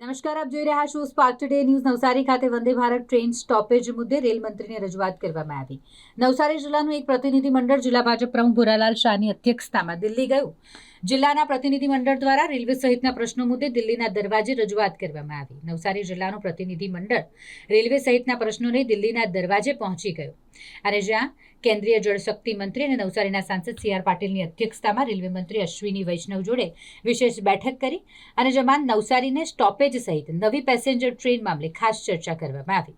નમસ્કાર, આપ જોઈ રહ્યા છો સ્પાર્ક ટુડે ન્યૂઝ નવસારી ખાતે વંદે ભારત ટ્રેન સ્ટોપેજ મુદ્દે રેલ મંત્રીને રજૂઆત કરવામાં આવી. નવસારી જિલ્લાનું એક પ્રતિનિધિમંડળ, જિલ્લા ભાજપ પ્રમુખ ભુરાલાલ શાહની અધ્યક્ષતામાં દિલ્હી ગયું. જિલ્લાના પ્રતિનિધિમંડળ દ્વારા રેલવે સહિતના પ્રશ્નો મુદ્દે દિલ્હીના દરવાજે રજૂઆત કરવામાં આવી. નવસારી જિલ્લાનું પ્રતિનિધિમંડળ રેલવે સહિતના પ્રશ્નોને દિલ્હીના દરવાજે પહોંચી ગયું. અને જ્યાં કેન્દ્રીય જળશક્તિ મંત્રી અને નવસારીના સાંસદ સી આર પાટીલની અધ્યક્ષતામાં રેલવે મંત્રી અશ્વિની વૈષ્ણવ જોડે વિશેષ બેઠક કરી અને જેમાં નવસારીને સ્ટોપેજ સહિત નવી પેસેન્જર ટ્રેન મામલે ખાસ ચર્ચા કરવામાં આવી.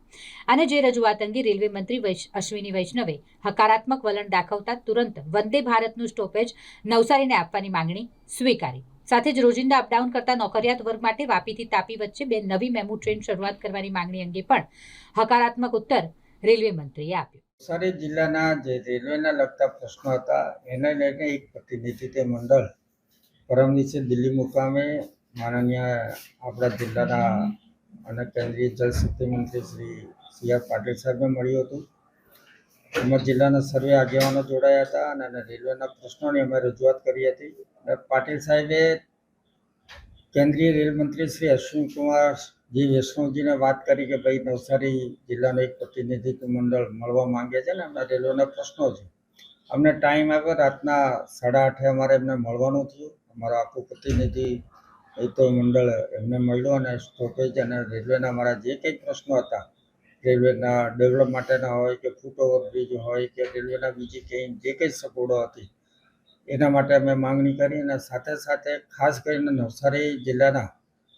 અને જે રજૂઆત અંગે રેલવે મંત્રી અશ્વિની વૈષ્ણવે હકારાત્મક વલણ દાખવતા તુરંત વંદે ભારતનું સ્ટોપેજ નવસારીને આપવાની માંગણી સ્વીકારી. સાથે જ રોજિંદા અપડાઉન કરતા નોકરિયાત વર્ગ માટે વાપીથી તાપી વચ્ચે બે નવી મેમુ ટ્રેન શરૂઆત કરવાની માંગણી અંગે પણ હકારાત્મક ઉત્તર રેલવે મંત્રીએ આપ્યો. નવસારી જિલ્લાના જે રેલવેના લગતા પ્રશ્નો હતા, એને લઈને એક પ્રતિનિધિત્વ મંડળ પરમ દિવસે દિલ્હી મુકામે માનનીય આપણા જિલ્લાના અને કેન્દ્રીય જળશક્તિ મંત્રી શ્રી સી આર પાટીલ સાહેબને મળ્યું હતું. એમાં જિલ્લાના સર્વે આગેવાનો જોડાયા હતા અને રેલવેના પ્રશ્નોની અમે રજૂઆત કરી હતી. અને પાટીલ સાહેબે કેન્દ્રીય રેલ મંત્રી શ્રી અશ્વિન કુમાર જી વૈષ્ણવજીને વાત કરી કે ભાઈ નવસારી જિલ્લાનું એક પ્રતિનિધિત્વ મંડળ મળવા માંગે છે ને એમના રેલવેના પ્રશ્નો છે. અમને ટાઈમ આવ્યો રાતના સાડા આઠે અમારે એમને મળવાનું થયું. અમારો આખું પ્રતિનિધિ તો મંડળ એમને મળ્યું અને સ્ટોપેજ અને રેલવેના અમારા જે કંઈ પ્રશ્નો હતા, રેલવેના ડેવલપ માટેના હોય કે ફૂટ ઓવરબ્રિજ હોય કે રેલવેના બીજી કંઈ, જે કંઈ સગવડો હતી, એના માટે અમે માંગણી કરી અને સાથે સાથે ખાસ કરીને નવસારી જિલ્લાના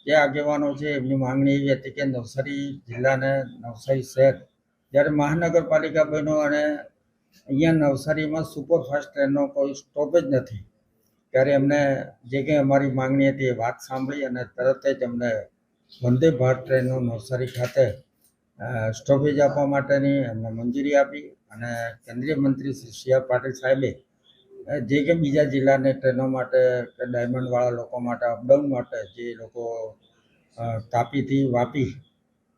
જે આગેવાનો છે, એમની માંગણી એવી હતી કે નવસારી જિલ્લાને નવસારી શહેર, જ્યારે મહાનગરપાલિકા બન્યો અને અહીંયા નવસારીમાં સુપરફાસ્ટ ટ્રેનનો કોઈ સ્ટોપેજ નથી. ત્યારે એમને જે કંઈ અમારી માંગણી હતી એ વાત સાંભળી અને તરત જ અમને વંદે ભારત ટ્રેનનો નવસારી ખાતે સ્ટોપેજ આપવા માટેની એમને મંજૂરી આપી અને કેન્દ્રીય મંત્રી શ્રી સી આર પાટીલ સાહેબે જે કે બીજા જિલ્લાને ટ્રેનો માટે ડાયમંડવાળા લોકો માટે અપડાઉન માટે જે લોકો તાપીથી વાપી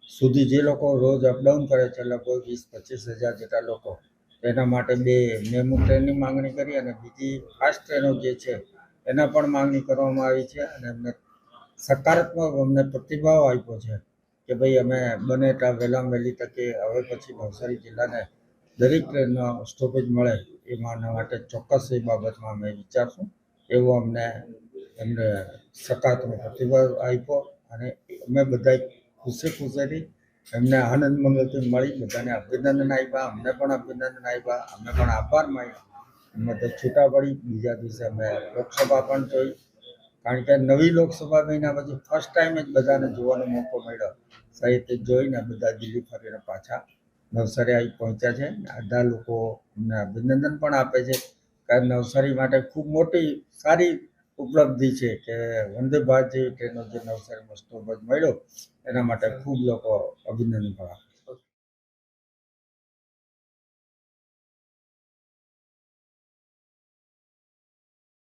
સુધી જે લોકો રોજ અપડાઉન કરે છે, લગભગ વીસ પચીસ હજાર જેટલા લોકો, એના માટે બે મેમુ ટ્રેનની માંગણી કરી અને બીજી ફાસ્ટ ટ્રેનો જે છે, એના પણ માંગણી કરવામાં આવી છે અને અમને સકારાત્મક અમને પ્રતિભાવ આપ્યો છે કે ભાઈ અમે બને એટલા વહેલામાં વહેલી તકે, હવે પછી નવસારી જિલ્લાને દરેક ટ્રેનનો સ્ટોપેજ મળે એ માનવા માટે ચોક્કસ એ બાબતમાં અમે વિચારશું. એવો અમને એમને સકારાત્મક પ્રતિભાવ આપ્યો અને અમે બધા ખુશી ખુશીથી એમને આનંદ મંગલથી મળી બધાને અભિનંદન આપ્યા, અમને પણ અભિનંદન આપ્યા અમે પણ આભાર માન્યો. અમે તો છૂટા પડી. બીજા દિવસે અમે લોકસભા પણ જોઈ. કારણ કે નવી લોકસભા મહિના પછી ફર્સ્ટ ટાઈમ જ બધાને જોવાનો મોકો મળ્યો. સાહિત્ય જોઈને બધા દિલ્હી ફરીને પાછા નવસારી આવી પહોંચ્યા છે. અડધા લોકો એમને અભિનંદન પણ આપે છે કારણ નવસારી માટે ખૂબ મોટી, સારી ઉપલબ્ધિ છે કે વંદે ભારત જેવી ટ્રેનો જે નવસારીમાં સ્ટોપેજ મળ્યો, એના માટે ખૂબ લોકો અભિનંદન પણ આપે